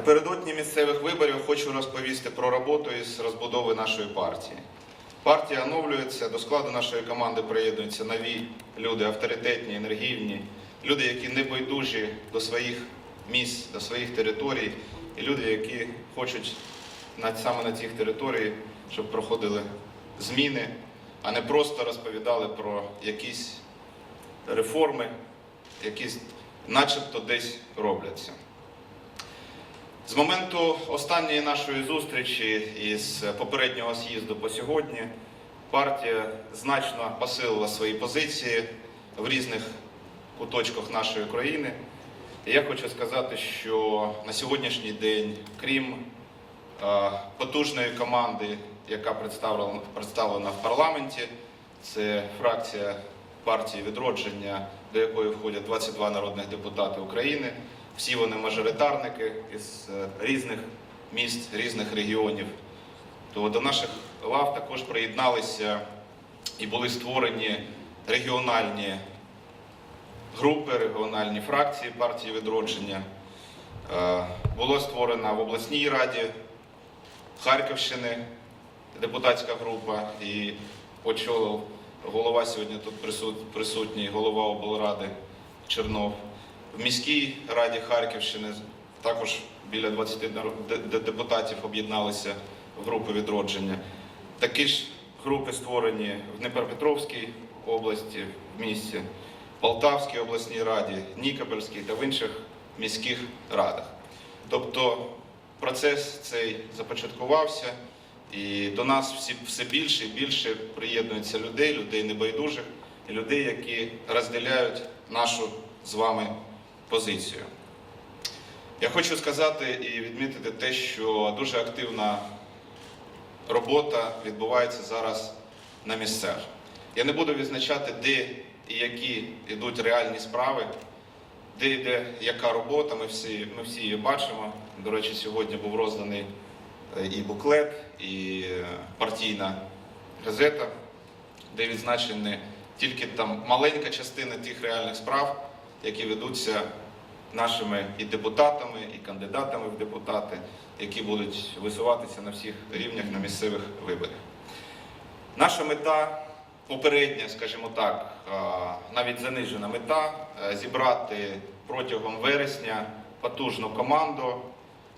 Напередодні місцевих виборів хочу розповісти про роботу із розбудови нашої партії. Партія оновлюється, до складу нашої команди приєднуються нові люди, авторитетні, енергійні, люди, які не байдужі до своїх місць, до своїх територій, і люди, які хочуть саме на цих територіях, щоб проходили зміни, а не просто розповідали про якісь реформи, які начебто десь робляться. З моменту останньої нашої зустрічі із попереднього з'їзду по сьогодні партія значно посилила свої позиції в різних куточках нашої країни. І я хочу сказати, що на сьогоднішній день, крім е, потужної команди, яка представлена, представлена в парламенті, це фракція партії відродження, до якої входять 22 народних депутати України. Всі вони мажоритарники із е, різних міст, різних регіонів. То до наших лав також приєдналися і були створені регіональні групи, регіональні фракції партії відродження. Е, Було створена в обласній раді Харківщини депутатська група і очолив голова сьогодні тут присутній, голова облради Чернов. В міській раді Харківщини також біля 20 нар- де- де- депутатів об'єдналися в групи відродження. Такі ж групи створені в Дніпропетровській області, в місті, Полтавській обласній раді, Нікопольській та в інших міських радах. Тобто процес цей започаткувався, і до нас всі, все більше і більше приєднується людей, людей небайдужих людей, які розділяють нашу з вами позицію. Я хочу сказати і відмітити те, що дуже активна робота відбувається зараз на місцях. Я не буду відзначати, де і які йдуть реальні справи, де йде яка робота, ми всі, ми всі її бачимо. До речі, сьогодні був розданий е, і буклет, і е, партійна газета, де відзначені тільки там маленька частина тих реальних справ, які ведуться нашими і депутатами, і кандидатами в депутати, які будуть висуватися на всіх рівнях на місцевих виборах. Наша мета попередня, скажімо так, навіть занижена мета е, зібрати протягом вересня потужну команду,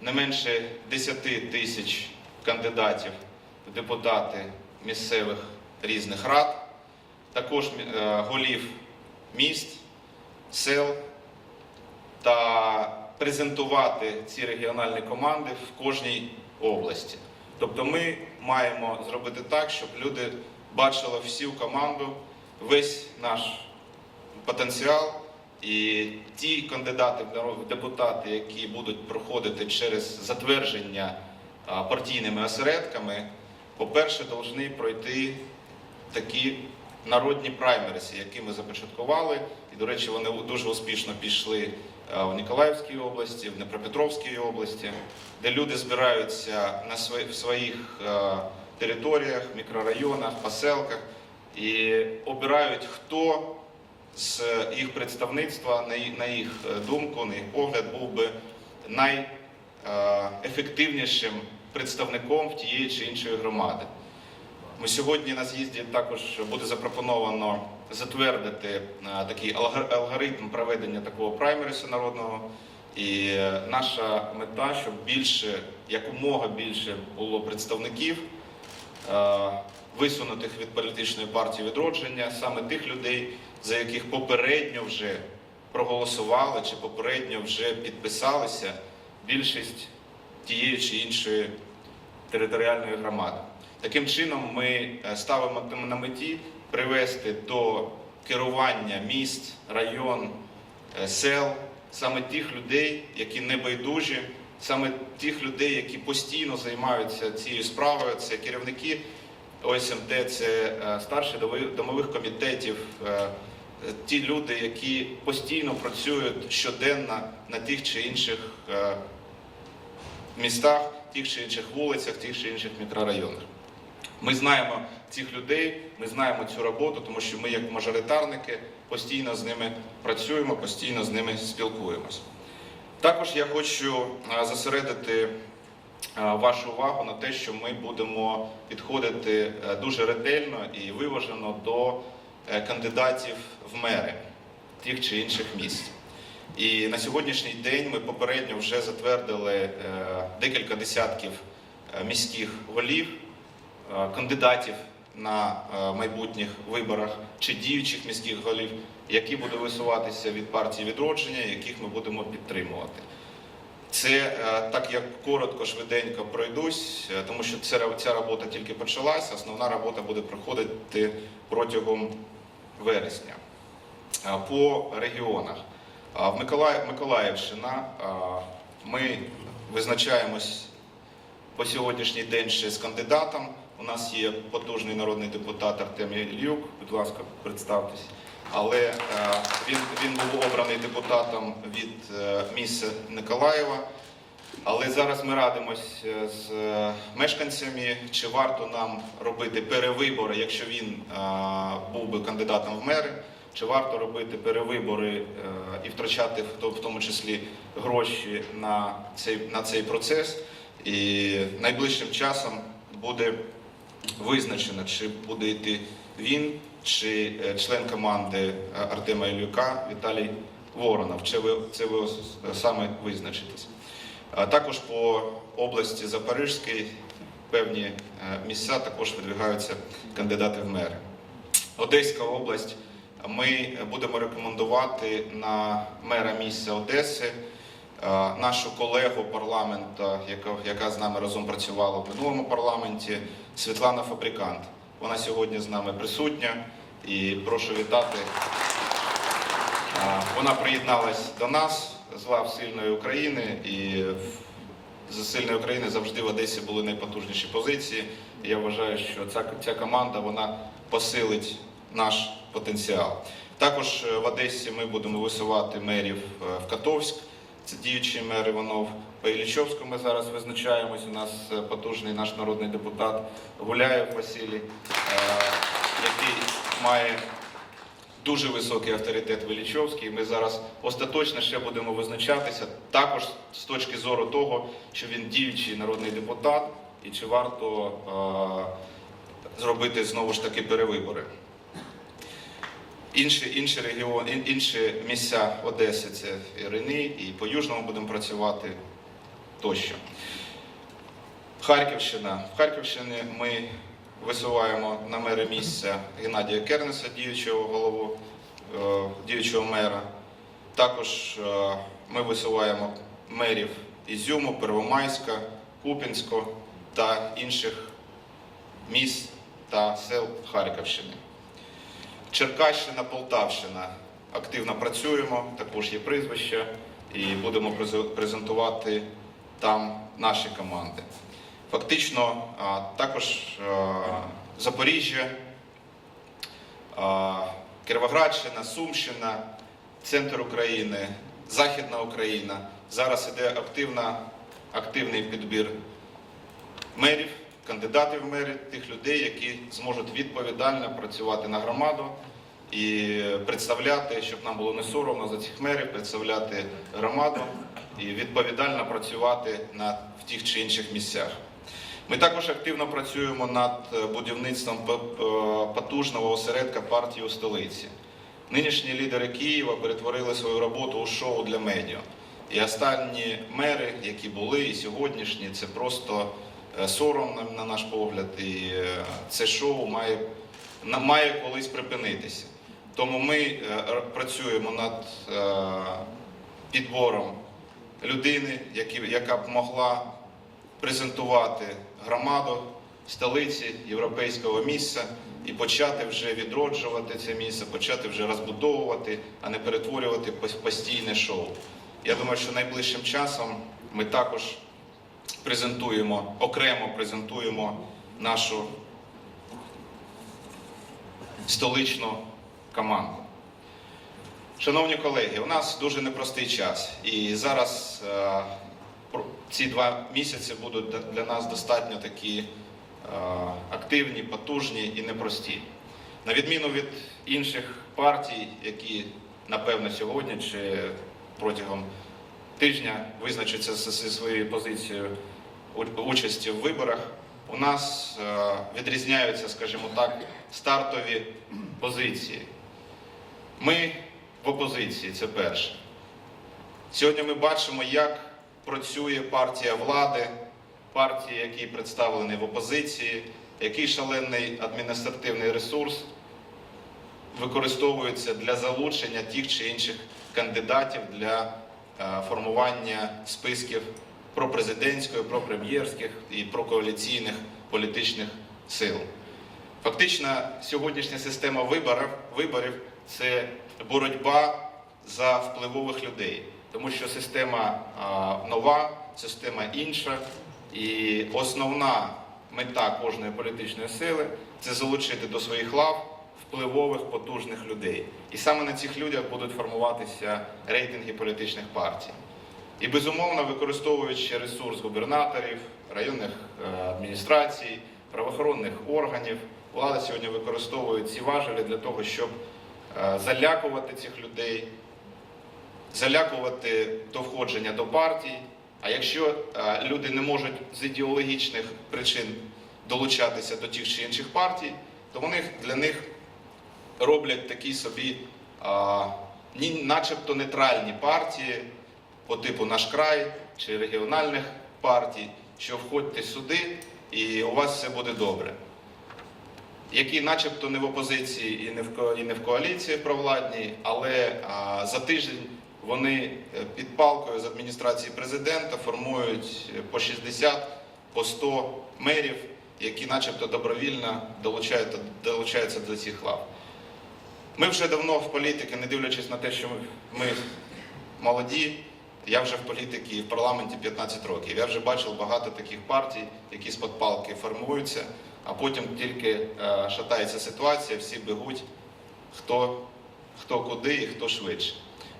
не менше 10 тисяч кандидатів в депутати місцевих різних рад, також е, голів міст, сел та презентувати ці регіональні команди в кожній області. Тобто ми маємо зробити так, щоб люди бачили всю команду, весь наш потенціал. І ті кандидати в депутати, які будуть проходити через затвердження партійними осередками, по-перше, повинні пройти такі народні праймерisi, які ми започаткували. І, до речі, вони дуже успішно пішли е, в Ніколаївській області, в Дніпропетровській області, де люди збираються на свої- в своїх е, територіях, мікрорайонах, поселках і обирають, хто з їх представництва, на їх- е, думку, на їх погляд, був би найефективнішим представником в тієї чи іншої громади. Ми сьогодні на з'їзді також буде запропоновано затвердити е, такий алгор- алгоритм проведення такого праймерису народного. І е, наша мета, щоб більше, якомога більше було представників, е, висунутих від політичної партії відродження, саме тих людей, за яких попередньо вже проголосували чи попередньо вже підписалися більшість тієї чи іншої територіальної громади. Таким чином, ми ставимо на меті привести до керування міст, район, е, сел саме тих людей, які не байдужі, саме тих людей, які постійно займаються цією справою. Це керівники ОСМД, це е, старші домових- комітетів, е, ті люди, які постійно працюють щоденно на тих чи інших містах, тих чи інших вулицях, тих чи інших мікрорайонах. Ми знаємо цих людей, ми знаємо цю роботу, тому що ми, як мажоритарники, постійно з ними працюємо, постійно з ними спілкуємось. Також я хочу зосередити вашу увагу на те, що ми будемо підходити е, дуже ретельно і виважено до е, кандидатів в мери тих чи інших міст. І на сьогоднішній день ми попередньо вже затвердили е, декілька десятків міських голів, кандидатів на е, майбутніх виборах чи діючих міських голів, які будуть висуватися від партії відродження, яких ми будемо підтримувати. Це е, так я коротко, швиденько пройдусь, е, тому що ця, робота тільки почалася. Основна робота буде проходити протягом вересня. Е, По регіонах. В Миколаїв, Миколаївщина ми визначаємось по сьогоднішній день ще з кандидатом. У нас є потужний народний депутат Артем Ільюк. Будь ласка, представтесь. Але е, він, він був обраний депутатом від е, місця Миколаєва. Але зараз ми радимось е, з мешканцями, чи варто нам робити перевибори, якщо він був би кандидатом в мери, чи варто робити перевибори і втрачати в тому числі гроші на цей, на цей процес. І найближчим часом буде визначено, чи буде йти він, чи е, член команди е, Артема Ілюка Віталій Воронов. Чи ви це ви саме визначитесь? Також по області Запорізькій певні е, місця також видвигаються кандидати в мери. Одеська область. Ми будемо рекомендувати на мера місця Одеси нашу колегу парламента, яка, з нами разом працювала в минулому парламенті, Світлана Фабрикант. Вона сьогодні з нами присутня і прошу вітати. Е, Вона приєдналась до нас з лав сильної України і з сильної України завжди в Одесі були найпотужніші позиції. Я вважаю, що ця, ця команда вона посилить наш потенціал. Також е, в Одесі ми будемо висувати мерів е, в Котовськ. Це діючий мер Іванов. По Іллічовську ми зараз визначаємось. У нас е, потужний наш народний депутат Гуляєв Василій, е, який має дуже високий авторитет в Іллічовській. Ми зараз остаточно ще будемо визначатися також з точки зору того, що він діючий народний депутат і чи варто е, зробити знову ж таки перевибори. Інші, інші регіони, інші місця Одеси це і Рини, і по Южному будемо працювати тощо. Харківщина. В Харківщині ми висуваємо на мери місця Геннадія Кернеса, діючого голову, е, діючого мера. Також е, ми висуваємо мерів Ізюму, Первомайська, Купінського та інших міст та сел Харківщини. Черкащина, Полтавщина. Активно працюємо, також є прізвища, і будемо презентувати там наші команди. Фактично, також Запоріжжя, Кіровоградщина, Сумщина, центр України, Західна Україна. Зараз іде активний підбір мерів, кандидатів в мери, тих людей, які зможуть відповідально працювати на громаду і представляти, щоб нам було не соромно за цих мерів, представляти громаду і відповідально працювати на, в тих чи інших місцях. Ми також активно працюємо над е, будівництвом п- потужного осередка партії у столиці. Нинішні лідери Києва перетворили свою роботу у шоу для медіа. І останні мери, які були, і сьогоднішні, це просто е, сором, на- на наш погляд. І е, це шоу має, має колись припинитися. Тому ми е, працюємо над підбором людини, яка б могла презентувати громаду столиці європейського місця і почати вже відроджувати це місце, почати вже розбудовувати, а не перетворювати постійне шоу. Я думаю, що найближчим часом ми також презентуємо, окремо презентуємо нашу столичну команду. Шановні колеги, у нас дуже непростий час, і зараз е, ці два місяці будуть для- нас достатньо такі е, активні, потужні і непрості. На відміну від інших партій, які напевно сьогодні чи протягом тижня визначиться зі своєю позицією участі в виборах. У нас е, відрізняються, скажімо так, стартові позиції. Ми в опозиції, це перше. Сьогодні ми бачимо, як працює партія влади, партії, які представлені в опозиції, який шалений адміністративний ресурс використовується для залучення тих чи інших кандидатів для формування списків пропрезидентської, пропрем'єрських і прокоаліційних політичних сил. Фактично, сьогоднішня система виборів, виборів це боротьба за впливових людей, тому що система нова, система інша, і основна мета кожної політичної сили це залучити до своїх лав впливових потужних людей. І саме на цих людях будуть формуватися рейтинги політичних партій. І безумовно, використовуючи ресурс губернаторів, районних е, адміністрацій, правоохоронних органів, влада сьогодні використовує ці важелі для того, щоб е, залякувати цих людей, залякувати до входження до партій. А якщо е, люди не можуть з ідеологічних причин долучатися до тих чи інших партій, то вони для них роблять такі собі, а, начебто нейтральні партії по типу наш край чи регіональних партій, що входьте сюди і у вас все буде добре. Які начебто не в опозиції і не в, і не в коаліції провладній, але а, за тиждень вони е, під палкою з адміністрації президента формують е, по 60, по 100 мерів, які начебто добровільно долучаються, долучаються до цих лав. Ми вже давно в політиці, не дивлячись на те, що ми, молоді, я вже в політиці і в парламенті 15 років. Я вже бачив багато таких партій, які з-під палки формуються, а потім тільки е, шатається ситуація, всі бегуть, хто, хто куди і хто швидше.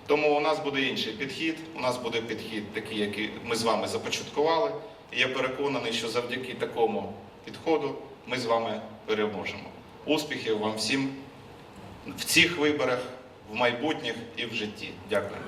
Тому у нас буде інший підхід. У нас буде підхід такий, який ми з вами започаткували. І я переконаний, що завдяки такому підходу ми з вами переможемо. Успіхів вам всім в цих виборах, в майбутніх і в житті. Дякую.